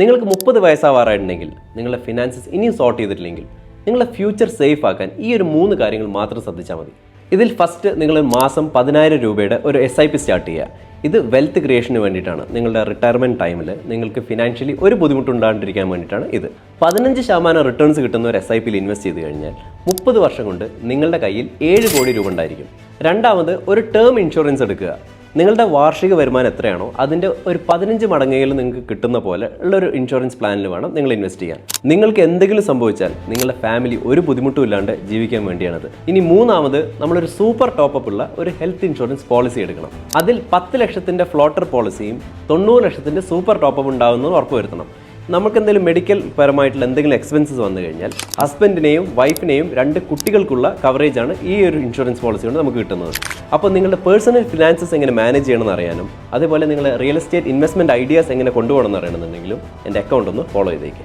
നിങ്ങൾക്ക് മുപ്പത് വയസ്സാവാറായിട്ടുണ്ടെങ്കിൽ നിങ്ങളുടെ ഫിനാൻസസ് ഇനിയും സോർട്ട് ചെയ്തിട്ടില്ലെങ്കിൽ നിങ്ങളുടെ ഫ്യൂച്ചർ സേഫ് ആക്കാൻ ഈ ഒരു മൂന്ന് കാര്യങ്ങൾ മാത്രം ശ്രദ്ധിച്ചാൽ മതി. ഇതിൽ ഫസ്റ്റ് നിങ്ങൾ മാസം പതിനായിരം രൂപയുടെ ഒരു എസ് ഐ പി സ്റ്റാർട്ട് ചെയ്യുക. ഇത് വെൽത്ത് ക്രിയേഷന് വേണ്ടിയിട്ടാണ്. നിങ്ങളുടെ റിട്ടയർമെന്റ് ടൈമിൽ നിങ്ങൾക്ക് ഫിനാൻഷ്യലി ഒരു ബുദ്ധിമുട്ടുണ്ടാകാണ്ടിരിക്കാൻ വേണ്ടിയിട്ടാണ് ഇത്. പതിനഞ്ച് ശതമാനം റിട്ടേൺസ് കിട്ടുന്ന ഒരു എസ് ഐ പിയിൽ ഇൻവെസ്റ്റ് ചെയ്ത് കഴിഞ്ഞാൽ മുപ്പത് വർഷം കൊണ്ട് നിങ്ങളുടെ കയ്യിൽ ഏഴ് കോടി രൂപ ഉണ്ടായിരിക്കും. രണ്ടാമത് ഒരു ടേം ഇൻഷുറൻസ് എടുക്കുക. നിങ്ങളുടെ വാർഷിക വരുമാനം എത്രയാണോ അതിന്റെ ഒരു പതിനഞ്ച് മടങ്ങയിൽ നിങ്ങൾക്ക് കിട്ടുന്ന പോലെ ഉള്ള ഒരു ഇൻഷുറൻസ് പ്ലാനിൽ വേണം നിങ്ങൾ ഇൻവെസ്റ്റ് ചെയ്യാൻ. നിങ്ങൾക്ക് എന്തെങ്കിലും സംഭവിച്ചാൽ നിങ്ങളുടെ ഫാമിലി ഒരു ബുദ്ധിമുട്ടും ഇല്ലാണ്ട് ജീവിക്കാൻ വേണ്ടിയാണത്. ഇനി മൂന്നാമത് നമ്മളൊരു സൂപ്പർ ടോപ്പപ്പ് ഉള്ള ഒരു ഹെൽത്ത് ഇൻഷുറൻസ് പോളിസി എടുക്കണം. അതിൽ പത്ത് ലക്ഷത്തിന്റെ ഫ്ലോട്ടർ പോളിസിയും തൊണ്ണൂറ് ലക്ഷത്തിന്റെ സൂപ്പർ ടോപ്പപ്പ് ഉണ്ടാകുന്നതും ഉറപ്പുവരുത്തണം നമുക്ക് എന്തെങ്കിലും മെഡിക്കൽ പരമായിട്ടുള്ള എന്തെങ്കിലും എക്സ്പെൻസസ് വന്നു കഴിഞ്ഞാൽ ഹസ്ബൻഡിനെയും വൈഫിനെയും രണ്ട് കുട്ടികൾക്കുള്ള കവറേജ് ആണ് ഈ ഒരു ഇൻഷുറൻസ് പോളിസി കൊണ്ട് നമുക്ക് കിട്ടുന്നത്. അപ്പോൾ നിങ്ങളുടെ പേഴ്സണൽ ഫിനാൻസസ് എങ്ങനെ മാനേജ് ചെയ്യണമെന്ന് അറിയാനും അതേപോലെ നിങ്ങളുടെ റിയൽ എസ്റ്റേറ്റ് ഇൻവെസ്റ്റ്മെന്റ് ഐഡിയാസ് എങ്ങനെ കൊണ്ടുപോകണമെന്ന് അറിയണമെന്നുണ്ടെങ്കിലും എന്റെ അക്കൗണ്ട് ഒന്ന് ഫോളോ ചെയ്തേക്ക്.